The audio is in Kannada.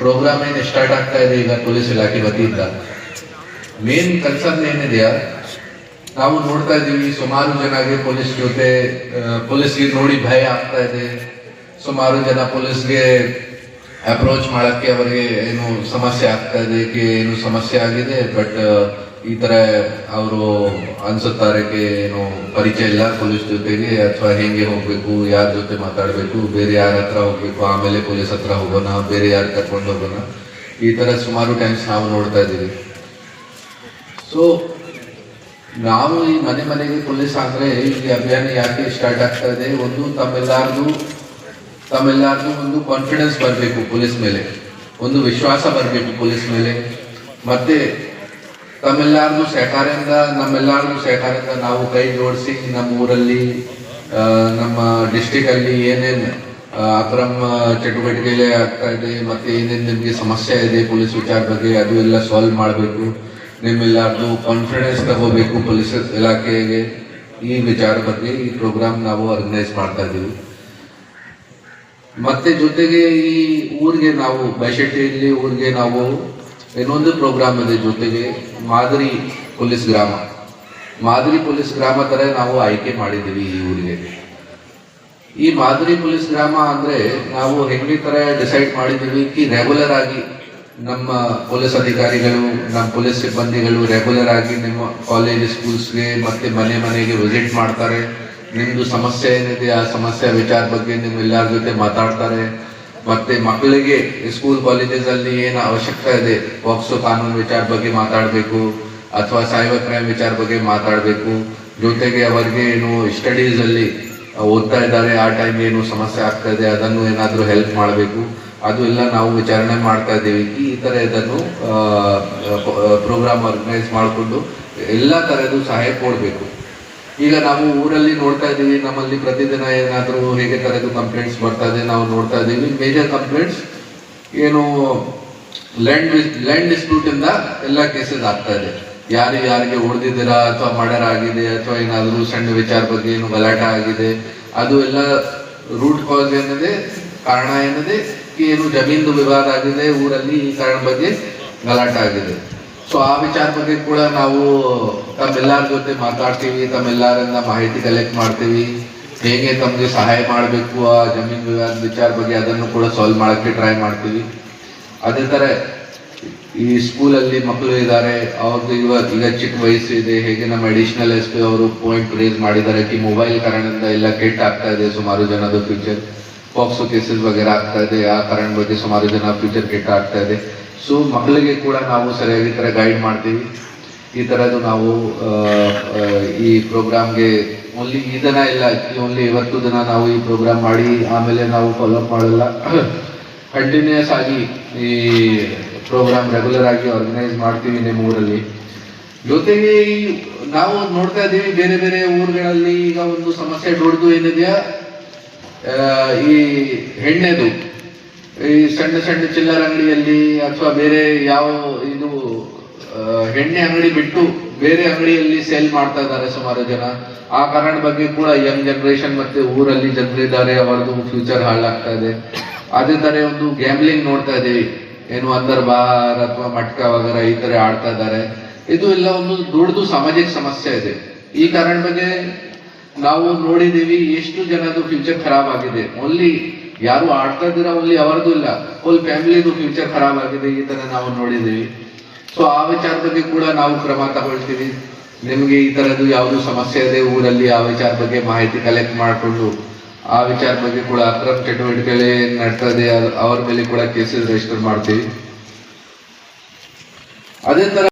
ಪ್ರೋಗ್ರಾಮ್ ಏನು ಸ್ಟಾರ್ಟ್ ಆಗ್ತಾ ಇದೆ ಈಗ ಪೊಲೀಸ್ ಇಲಾಖೆ ವತಿಯಿಂದ? ಮೇನ್ ಕನ್ಸರ್ನ್ ಏನಿದೆಯಾ? ನಾವು ನೋಡ್ತಾ ಇದ್ದೀವಿ, ಸುಮಾರು ಜನಗೆ ಪೊಲೀಸ್ ಜೊತೆ ಪೊಲೀಸ್ಗೆ ನೋಡಿ ಭಯ ಆಗ್ತಾ ಇದೆ. ಸುಮಾರು ಜನ ಪೊಲೀಸ್ಗೆ ಅಪ್ರೋಚ್ ಮಾಡೋಕ್ಕೆ ಅವರಿಗೆ ಏನು ಸಮಸ್ಯೆ ಆಗ್ತಾ ಇದೆ ಏನು ಸಮಸ್ಯೆ ಆಗಿದೆ ಬಟ್ ಈ ಥರ ಅವರು ಅನ್ಸುತ್ತಾರೆ ಏನು ಪರಿಚಯ ಇಲ್ಲ ಪೊಲೀಸ್ ಜೊತೆಗೆ, ಅಥವಾ ಹೆಂಗೆ ಹೋಗ್ಬೇಕು, ಯಾರ ಜೊತೆ ಮಾತಾಡಬೇಕು, ಬೇರೆ ಯಾರ ಹತ್ರ ಹೋಗ್ಬೇಕು, ಆಮೇಲೆ ಪೊಲೀಸ್ ಹತ್ರ ಹೋಗೋಣ, ಬೇರೆ ಯಾರು ಕರ್ಕೊಂಡು ಹೋಗೋಣ. ಈ ಥರ ಸುಮಾರು ಟೈಮ್ಸ್ ನಾವು ನೋಡ್ತಾ ಇದ್ದೀವಿ. ಸೊ ನಾವು ಈ ಮನೆ ಮನೆಗೆ ಪೊಲೀಸ್ ಅಂದರೆ ಈ ಅಭಿಯಾನ ಯಾಕೆ ಸ್ಟಾರ್ಟ್ ಆಗ್ತಾ ಇದೆ? ಒಂದು, ತಮ್ಮೆಲ್ಲಾರ್ದು ತಮ್ಮೆಲ್ಲಾರ್ದು ಒಂದು ಕಾನ್ಫಿಡೆನ್ಸ್ ಬರಬೇಕು ಪೊಲೀಸ್ ಮೇಲೆ. ಒಂದು ವಿಶ್ವಾಸ ಬರಬೇಕು ಪೊಲೀಸ್ ಮೇಲೆ. ಮತ್ತೆ ತಮ್ಮೆಲ್ಲಾರ್ದು ಸಹಕಾರದಿಂದ ನಮ್ಮೆಲ್ಲಾರ್ದು ಸಹಕಾರದಿಂದ ನಾವು ಕೈ ಜೋಡಿಸಿ ನಮ್ಮ ಊರಲ್ಲಿ ನಮ್ಮ ಡಿಸ್ಟಿಕ್ ಅಲ್ಲಿ ಏನೇನು ಅಕ್ರಮ ಚಟುವಟಿಕೆ ಆಗ್ತಾ ಇದೆ, ಮತ್ತೆ ಏನೇನು ನಿಮಗೆ ಸಮಸ್ಯೆ ಇದೆ ಪೊಲೀಸ್ ವಿಚಾರ ಬಗ್ಗೆ, ಅದು ಎಲ್ಲ ಸಾಲ್ವ್ ಮಾಡಬೇಕು. ನಿಮ್ಮೆಲ್ಲರದು ಕಾನ್ಫಿಡೆನ್ಸ್ ತಗೋಬೇಕು ಪೊಲೀಸ್ ಇಲಾಖೆಗೆ. ಈ ವಿಚಾರ ಬಗ್ಗೆ ಈ ಪ್ರೋಗ್ರಾಮ್ ನಾವು ಆರ್ಗನೈಸ್ ಮಾಡ್ತಾ ಇದ್ದೀವಿ. ಮತ್ತೆ ಜೊತೆಗೆ ಈ ಊರಿಗೆ ನಾವು ಬೈಶೆಟ್ಟಿಯಲ್ಲಿ ಊರಿಗೆ ನಾವು ಇನ್ನೊಂದು ಪ್ರೋಗ್ರಾಮ್ ಇದೆ ಜೊತೆಗೆ ಮಾದರಿ ಪೊಲೀಸ್ ಗ್ರಾಮ. ಮಾದರಿ ಪೊಲೀಸ್ ಗ್ರಾಮ ತರ ನಾವು ಆಯ್ಕೆ ಮಾಡಿದ್ದೀವಿ ಈ ಊರಿಗೆ. ಈ ಮಾದರಿ ಪೊಲೀಸ್ ಗ್ರಾಮ ಅಂದ್ರೆ ನಾವು ಹೆಂಗೆ ತರ ಡಿಸೈಡ್ ಮಾಡಿದ್ದೀವಿ ಕಿ ರೆಗ್ಯುಲರ್ ಆಗಿ ನಮ್ಮ ಪೊಲೀಸ್ ಅಧಿಕಾರಿಗಳು, ನಮ್ಮ ಪೊಲೀಸ್ ಸಿಬ್ಬಂದಿಗಳು ರೆಗ್ಯುಲರ್ ಆಗಿ ನಿಮ್ಮ ಕಾಲೇಜ್ ಸ್ಕೂಲ್ಸ್ಗೆ ಮತ್ತೆ ಮನೆ ಮನೆಗೆ ವಿಸಿಟ್ ಮಾಡ್ತಾರೆ. ನಿಮ್ದು ಸಮಸ್ಯೆ ಏನಿದೆ, ಆ ಸಮಸ್ಯೆ ವಿಚಾರ ಬಗ್ಗೆ ನಿಮ್ಮ ಎಲ್ಲರ ಜೊತೆ ಮಾತಾಡ್ತಾರೆ. ಮತ್ತೆ ಮಕ್ಕಳಿಗೆ ಸ್ಕೂಲ್ ಕಾಲೇಜಸ್ ಅಲ್ಲಿ ಏನು ಅವಶ್ಯಕತೆ ಇದೆ? ಪಾಕ್ಸೋ ಕಾನೂನು ವಿಚಾರ ಬಗ್ಗೆ ಮಾತಾಡಬೇಕು, ಅಥವಾ ಸೈಬರ್ ಕ್ರೈಮ್ ವಿಚಾರ ಬಗ್ಗೆ ಮಾತಾಡಬೇಕು. ಜೊತೆಗೆ ಅವರಿಗೆ ಏನು ಸ್ಟಡೀಸ್ ಅಲ್ಲಿ ಓದ್ತಾ ಇದ್ದಾರೆ, ಆ ಟೈಮ್ ಏನು ಸಮಸ್ಯೆ ಆಗ್ತಾ ಇದೆ, ಅದನ್ನು ಏನಾದರೂ ಹೆಲ್ಪ್ ಮಾಡಬೇಕು. ಅದು ಎಲ್ಲ ನಾವು ವಿಚಾರಣೆ ಮಾಡ್ತಾ ಇದ್ದೀವಿ. ಈ ತರ ಇದನ್ನು ಪ್ರೋಗ್ರಾಮ್ ಆರ್ಗನೈಸ್ ಮಾಡಿಕೊಂಡು ಎಲ್ಲ ತರದ್ದು ಸಹಾಯ ಕೊಡಬೇಕು. ಈಗ ನಾವು ಊರಲ್ಲಿ ನೋಡ್ತಾ ಇದ್ದೀವಿ, ನಮ್ಮಲ್ಲಿ ಪ್ರತಿದಿನ ಏನಾದರೂ ಹೇಗೆ ತರದ್ದು ಕಂಪ್ಲೇಂಟ್ಸ್ ಬರ್ತಾ ಇದೆ, ನಾವು ನೋಡ್ತಾ ಇದ್ದೀವಿ. ಮೇಜರ್ ಕಂಪ್ಲೇಂಟ್ಸ್ ಏನು ಲ್ಯಾಂಡ್ ಲ್ಯಾಂಡ್ ಡಿಸ್ಪ್ಯೂಟ್ ಇಂದ ಎಲ್ಲ ಕೇಸಸ್ ಆಗ್ತಾ ಇದೆ. ಯಾರು ಯಾರಿಗೆ ಹೊಡೆದಿದ್ದೀರಾ ಅಥವಾ ಮರ್ಡರ್ ಆಗಿದೆ ಅಥವಾ ಏನಾದರೂ ಸಣ್ಣ ವಿಚಾರ ಬಗ್ಗೆ ಏನು ಗಲಾಟೆ ಆಗಿದೆ, ಅದು ಎಲ್ಲ ರೂಟ್ ಕಾಸ್ ಏನಿದೆ, ಕಾರಣ ಏನಿದೆ, ಏನು ಜಮೀನು ವಿವಾದ ಆಗಿದೆ, ಊರಲ್ಲಿ ಈ ಕಾರಣ ಬಗ್ಗೆ ಗಲಾಟೆ ಆಗಿದೆ. ಸೊ ಆ ವಿಚಾರ ಬಗ್ಗೆ ಕೂಡ ನಾವು ತಮ್ಮೆಲ್ಲರ ಜೊತೆ ಮಾತಾಡ್ತೀವಿ ತಮ್ಮೆಲ್ಲರಿಂದ ಮಾಹಿತಿ ಕಲೆಕ್ಟ್ ಮಾಡ್ತೀವಿ. ಹೇಗೆ ತಮಗೆ ಸಹಾಯ ಮಾಡಬೇಕು ಆ ಜಮೀನು ವಿವಾದ ವಿಚಾರ ಬಗ್ಗೆ ಅದನ್ನು ಕೂಡ ಸಾಲ್ವ್ ಮಾಡೋಕ್ಕೆ ಟ್ರೈ ಮಾಡ್ತೀವಿ. ಅದೇ ಥರ ಈ ಸ್ಕೂಲಲ್ಲಿ ಮಕ್ಕಳು ಇದ್ದಾರೆ ಅವ್ರದ್ದು ಇವಾಗ ಈಗ ಚಿಕ್ಕ ವಯಸ್ಸು ಇದೆ, ಹೇಗೆ ನಮ್ಮ ಅಡಿಷನಲ್ ಎಸ್ ಪಿ ಅವರು ಪಾಯಿಂಟ್ ರೇಸ್ ಮಾಡಿದ್ದಾರೆ ಕಿ ಮೊಬೈಲ್ ಕಾರಣದಿಂದ ಎಲ್ಲ ಕೆಟ್ಟ ಆಗ್ತಾ ಇದೆ ಸುಮಾರು ಜನದ ಫ್ಯೂಚರ್ ಪಾಕ್ಸೋ ಕೇಸಸ್ ಬಗ್ಗೆ ಆಗ್ತಾ ಇದೆ, ಆ ಕಾರಣ ಬಗ್ಗೆ ಸುಮಾರು ಜನ ಫ್ಯೂಚರ್ ಕೆಟ್ಟ ಆಗ್ತಾ ಇದೆ. ಸೊ ಮಕ್ಕಳಿಗೆ ಕೂಡ ನಾವು ಸರಿಯಾಗಿ ಥರ ಗೈಡ್ ಮಾಡ್ತೀವಿ. ಈ ಥರದ್ದು ನಾವು ಈ ಪ್ರೋಗ್ರಾಮ್ಗೆ ಓನ್ಲಿ ಈ ದಿನ ಇಲ್ಲ ಓನ್ಲಿ ಇವತ್ತು ದಿನ ನಾವು ಈ ಪ್ರೋಗ್ರಾಮ್ ಮಾಡಿ, ಆಮೇಲೆ ನಾವು ಫಾಲೋ ಮಾಡಲ್ಲ. ಕಂಟಿನ್ಯೂಸ್ ಆಗಿ ಈ ಪ್ರೋಗ್ರಾಮ್ ರೆಗ್ಯುಲರ್ ಆಗಿ ಆರ್ಗನೈಸ್ ಮಾಡ್ತೀವಿ ನಿಮ್ಮ ಊರಲ್ಲಿ. ಜೊತೆಗೆ ನಾವು ನೋಡ್ತಾ ಇದ್ದೀವಿ, ಬೇರೆ ಬೇರೆ ಊರುಗಳಲ್ಲಿ ಈಗ ಒಂದು ಸಮಸ್ಯೆ ದೊಡ್ಡದು ಏನಿದೆಯಾ? ಈ ಹೆಣ್ಣೆದು. ಈ ಸಣ್ಣ ಸಣ್ಣ ಚಿಲ್ಲರ್ ಅಂಗಡಿಯಲ್ಲಿ ಅಥವಾ ಬೇರೆ ಯಾವ ಇದು ಎಣ್ಣೆ ಅಂಗಡಿ ಬಿಟ್ಟು ಬೇರೆ ಅಂಗಡಿಯಲ್ಲಿ ಸೇಲ್ ಮಾಡ್ತಾ ಇದ್ದಾರೆ ಸುಮಾರು ಜನ. ಆ ಕಾರಣ ಬಗ್ಗೆ ಕೂಡ ಯಂಗ್ ಜನರೇಷನ್ ಮತ್ತೆ ಊರಲ್ಲಿ ಜನರಿದ್ದಾರೆ ಅವರದು ಫ್ಯೂಚರ್ ಹಾಳಾಗ್ತಾ ಇದೆ. ಅದೇ ತರ ಒಂದು ಗ್ಯಾಮ್ಲಿಂಗ್ ನೋಡ್ತಾ ಇದ್ದೀವಿ ಏನು ಅಂದರ್ ಬಾರ್ ಅಥವಾ ಮಟ್ಕ ವಗರ ಈ ತರ ಆಡ್ತಾ ಇದ್ದಾರೆ. ಇದು ಎಲ್ಲ ಒಂದು ದೊಡ್ಡದು ಸಾಮಾಜಿಕ ಸಮಸ್ಯೆ ಇದೆ. ಈ ಕಾರಣ ಬಗ್ಗೆ ನಾವು ನೋಡಿದೀವಿ ಎಷ್ಟು ಜನದು ಫ್ಯೂಚರ್ ಖರಾಬ್ ಆಗಿದೆ. ಓನ್ಲಿ ಯಾರು ಆಡ್ತಾ ಇದ್ದೀರಾ ಅಲ್ಲಿ ಅವರದು ಇಲ್ಲ. ಫುಲ್ ಫ್ಯಾಮಿಲಿದು ಫ್ಯೂಚರ್ ಖರಾಬ್ ಆಗಿದೆ ಈ ತರ ನಾವು ನೋಡಿದೀವಿ ಸೊ ಆ ವಿಚಾರ ಬಗ್ಗೆ ಕೂಡ ನಾವು ಕ್ರಮ ತಗೊಳ್ತೀವಿ. ನಿಮ್ಗೆ ಈ ತರದ್ದು ಯಾವುದು ಸಮಸ್ಯೆ ಇದೆ, ಊರಲ್ಲಿ ಆ ವಿಚಾರ ಬಗ್ಗೆ ಮಾಹಿತಿ ಕಲೆಕ್ಟ್ ಮಾಡಿಕೊಂಡು, ಆ ವಿಚಾರ ಬಗ್ಗೆ ಕೂಡ ಅಕ್ರಮ ಚಟುವಟಿಕೆಗಳೇ ಇದೆ ಅವ್ರ ಮೇಲೆ ಕೂಡ ಕೇಸಸ್ ರಿಜಿಸ್ಟರ್ ಮಾಡ್ತೀವಿ. ಅದೇ ತರ